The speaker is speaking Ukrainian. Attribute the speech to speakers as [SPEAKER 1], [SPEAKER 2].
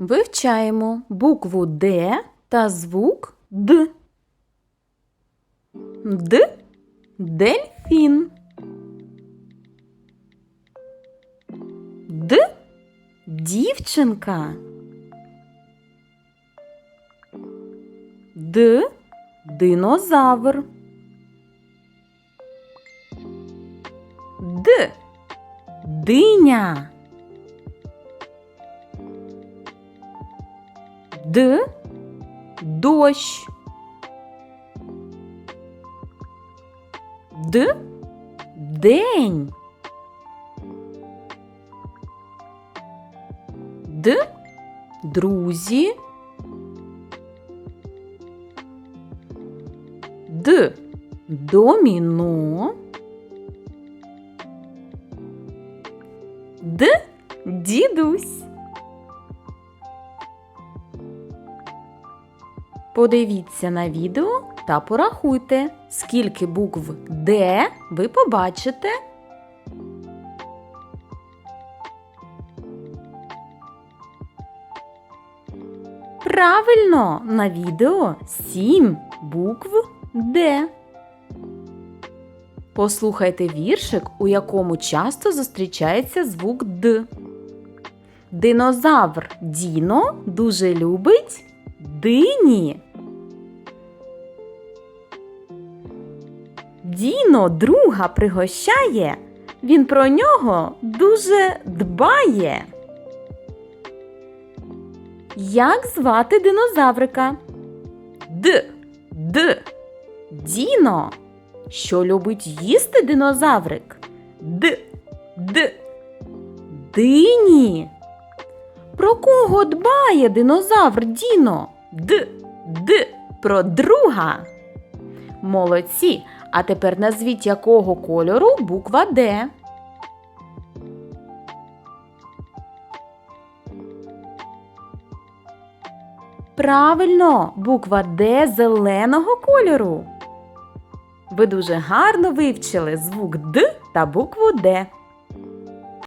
[SPEAKER 1] Вивчаємо букву Д та звук Д. Д. Дельфін. Д. Дівчинка. Д. Динозавр. Д. Диня. Д. Дощ. Д. День. Д. Друзі. Д. Доміно. Д. Дідусь. Подивіться на відео та порахуйте, скільки букв Д ви побачите. Правильно, на відео сім букв Д. Послухайте віршик, у якому часто зустрічається звук Д. Динозавр Діно дуже любить дині. Діно друга пригощає, він про нього дуже дбає. Як звати динозаврика? Д. Д. Діно. Що любить їсти динозаврик? Д. Д. Дині. Про кого дбає динозавр Діно? Д. Д. Про друга. Молодці. А тепер назвіть якого кольору буква Д. Правильно, буква Д зеленого кольору. Ви дуже гарно вивчили звук Д та букву Д.